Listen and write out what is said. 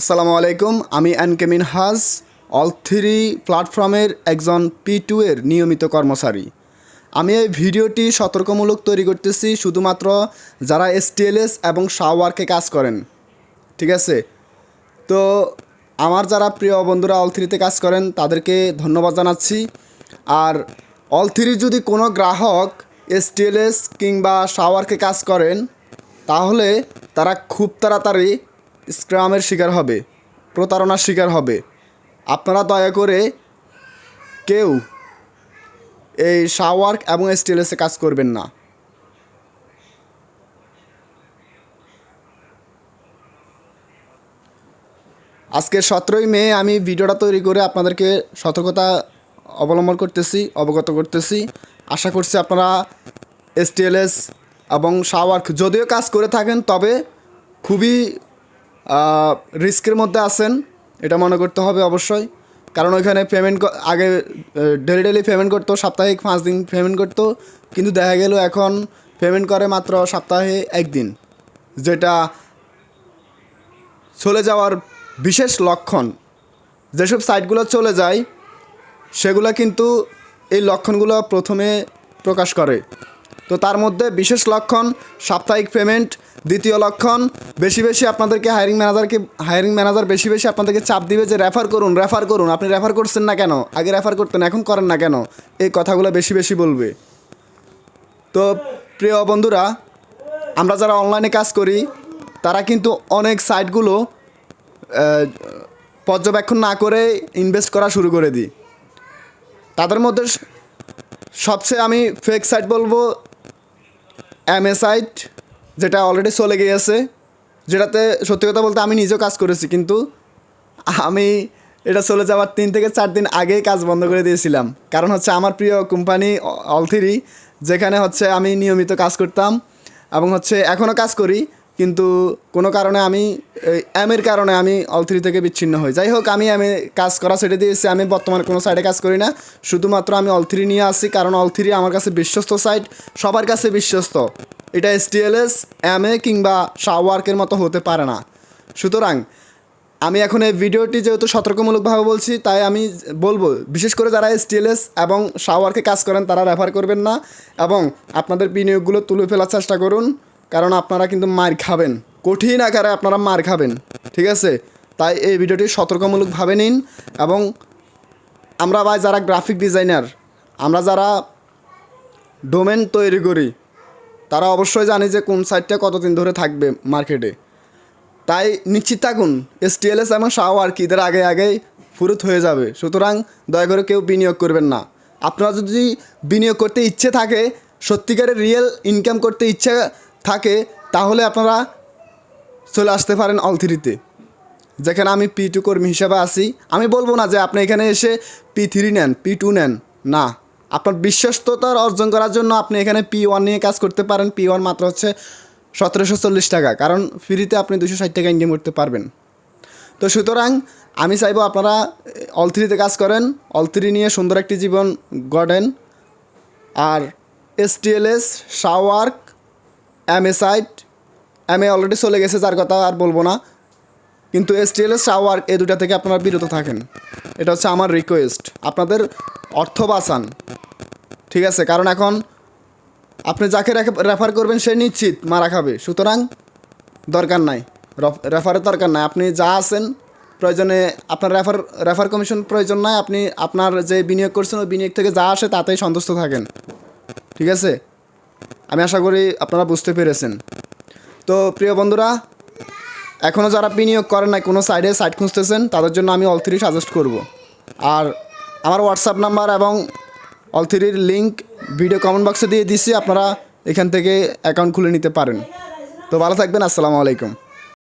আসসালামু আলাইকুম, আমি অ্যানকেমিন হাজ অল থ্রি প্ল্যাটফর্মের একজন পি টু এর নিয়মিত কর্মচারী। আমি এই ভিডিওটি সতর্কমূলক তৈরি করতেছি শুধুমাত্র যারা এসটিএলএস এবং শাওয়ার্কে কাজ করেন, ঠিক আছে? তো আমার যারা প্রিয় বন্ধুরা অল থ্রিতে কাজ করেন, তাদেরকে ধন্যবাদ জানাচ্ছি। আর অল থ্রির যদি কোনো গ্রাহক এসটিএলএস কিংবা শাওয়ারকে কাজ করেন, তাহলে তারা খুব তাড়াতাড়ি স্ক্রামের শিকার হবে, প্রতারণার শিকার হবে। আপনারা দয়া করে কেউ এই শাওয়ার্ক এবং এসটিএলএসে কাজ করবেন না। আজকে সতেরোই মে, আমি ভিডিওটা তৈরি করে আপনাদেরকে সতর্কতা অবলম্বন করতেছি, অবগত করতেছি। আশা করছি আপনারা এসটিএলএস এবং শাওয়ার্ক যদিও কাজ করে থাকেন, তবে খুবই রিস্কের মধ্যে আছেন, এটা মনে করতে হবে অবশ্যই। কারণ ওইখানে পেমেন্ট আগে ডেলি ডেলি পেমেন্ট করতো, সাপ্তাহিক পাঁচ দিন পেমেন্ট করতো। কিন্তু দেখা গেল এখন পেমেন্ট করে মাত্র সপ্তাহে একদিন, যেটা চলে যাওয়ার বিশেষ লক্ষণ। যেসব সাইটগুলো চলে যায়, সেগুলো কিন্তু এই লক্ষণগুলো প্রথমে প্রকাশ করে। তো তার মধ্যে বিশেষ লক্ষণ, সাপ্তাহিক পেমেন্ট দ্বিতীয় লক্ষণ, বেশি বেশি আপনাদেরকে হায়ারিং ম্যানেজারকে হায়ারিং ম্যানেজার বেশি বেশি আপনাদেরকে চাপ দিবে যে রেফার করুন রেফার করুন। আপনি রেফার করছেন না কেন? আগে রেফার করতেন, এখন করেন না কেন? এই কথাগুলো বেশি বেশি বলবে। তো প্রিয় বন্ধুরা, আমরা যারা অনলাইনে কাজ করি, তারা কিন্তু অনেক সাইটগুলো পর্যবেক্ষণ না করে ইনভেস্ট করা শুরু করে দিই। তাদের মধ্যে সবচেয়ে আমি ফেক সাইট বলব এমএ সাইট যেটা অলরেডি চলে গিয়েছে, যেটাতে সত্যি কথা বলতে আমি নিজেও কাজ করেছি, কিন্তু আমি এটা চলে যাওয়ার তিন থেকে চার দিন আগেই কাজ বন্ধ করে দিয়েছিলাম। কারণ হচ্ছে আমার প্রিয় কোম্পানি অলথিরি যেখানে হচ্ছে আমি নিয়মিত কাজ করতাম এবং হচ্ছে এখনও কাজ করি, কিন্তু কোনো কারণে আমি এমের কারণে আমি অলথিরি থেকে বিচ্ছিন্ন হই। যাই হোক, আমি এমএ কাজ করা ছেড়ে দিয়েছি, আমি বর্তমানে কোনো সাইডে কাজ করি না। শুধুমাত্র আমি অলথিরি নিয়ে আসি কারণ অলথিরি আমার কাছে বিশ্বস্ত সাইট সবার কাছে বিশ্বস্ত। এটা এসটিএলএস এ কিংবা শাওয়ার্কের মতো হতে পারে না। সুতরাং আমি এখন এই ভিডিওটি যেহেতু সতর্কমূলকভাবে বলছি, তাই আমি বলব, বিশেষ করে যারা এসটিএলএস এবং শাওয়ারকে কাজ করেন, তারা রেফার করবেন না এবং আপনাদের বিনিয়োগগুলো তুলে ফেলার চেষ্টা করুন, কারণ আপনারা কিন্তু মার খাবেন। কঠিন আকারে আপনারা মার খাবেন, ঠিক আছে? তাই এই ভিডিওটি সতর্কমূলকভাবে নিন এবং আমরা ভাই যারা গ্রাফিক ডিজাইনার আমরা যারা ডোমেন তৈরি করি তারা অবশ্যই জানে যে কোন সাইটটা কতদিন ধরে থাকবে মার্কেটে তাই নিশ্চিত থাকুন এসটিএলএস এবং কি, এদের আগে আগেই ফুরুত হয়ে যাবে। সুতরাং দয়া করে কেউ বিনিয়োগ করবেন না। আপনারা যদি বিনিয়োগ করতে ইচ্ছে থাকে, সত্যিকারের রিয়েল ইনকাম করতে ইচ্ছে থাকে, তাহলে আপনারা চলে আসতে পারেন অলথ্রিতে যেখানে আমি পি টু কর্মী হিসাবে আছি। আমি বলব না যে আপনি এখানে এসে পি থ্রি নেন পি টু নেন, না। আপনার বিশ্বস্ততার অর্জন করার জন্য আপনি এখানে পি ওয়ান নিয়ে কাজ করতে পারেন। পি ওয়ান মাত্র হচ্ছে সতেরোশো চল্লিশ টাকা, কারণ ফ্রিতে আপনি দুশো ষাট টাকা ইনকাম করতে পারবেন। তো সুতরাং আমি চাইব আপনারা অল থ্রিতে কাজ করেন। অল থ্রি নিয়ে সুন্দর একটি জীবন গড়েন। আর STLS শাওয়ার্ক M A site M A already চলে গেছে, যার কথা আর বলব না। কিন্তু এসটিএলএস শাওয়ার এই দুটা থেকে আপনারা বিরত থাকেন। এটা হচ্ছে আমার রিকোয়েস্ট আপনাদের অর্থ বাঁচান। ঠিক আছে, কারণ এখন আপনি যাকে রেফার করবেন, সে নিশ্চিত মারা খাবে। সুতরাং দরকার নাই। রফ- রেফারের দরকার নাই। আপনি যা আছেন, প্রয়োজনে আপনার রেফার রেফার কমিশন প্রয়োজন নাই। আপনি আপনার যে বিনিয়োগ করছেন, ওই বিনিয়োগ থেকে যা আসে, তাতেই সন্তুষ্ট থাকেন। ঠিক আছে? আমি আশা করি আপনারা বুঝতে পেরেছেন। তো প্রিয় বন্ধুরা এখনও যারা বিনিয়োগ করেন নাই, কোনো সাইডে সাইট খুঁজতেছেন, তাদের জন্য আমি অল থ্রি সাজেস্ট করব। আর আমার হোয়াটসঅ্যাপ নাম্বার এবং অল থ্রির লিঙ্ক ভিডিও কমেন্ট বক্সে দিয়ে দিচ্ছি আপনারা এখান থেকে অ্যাকাউন্ট খুলে নিতে পারেন। তো ভালো থাকবেন, আসসালামু আলাইকুম।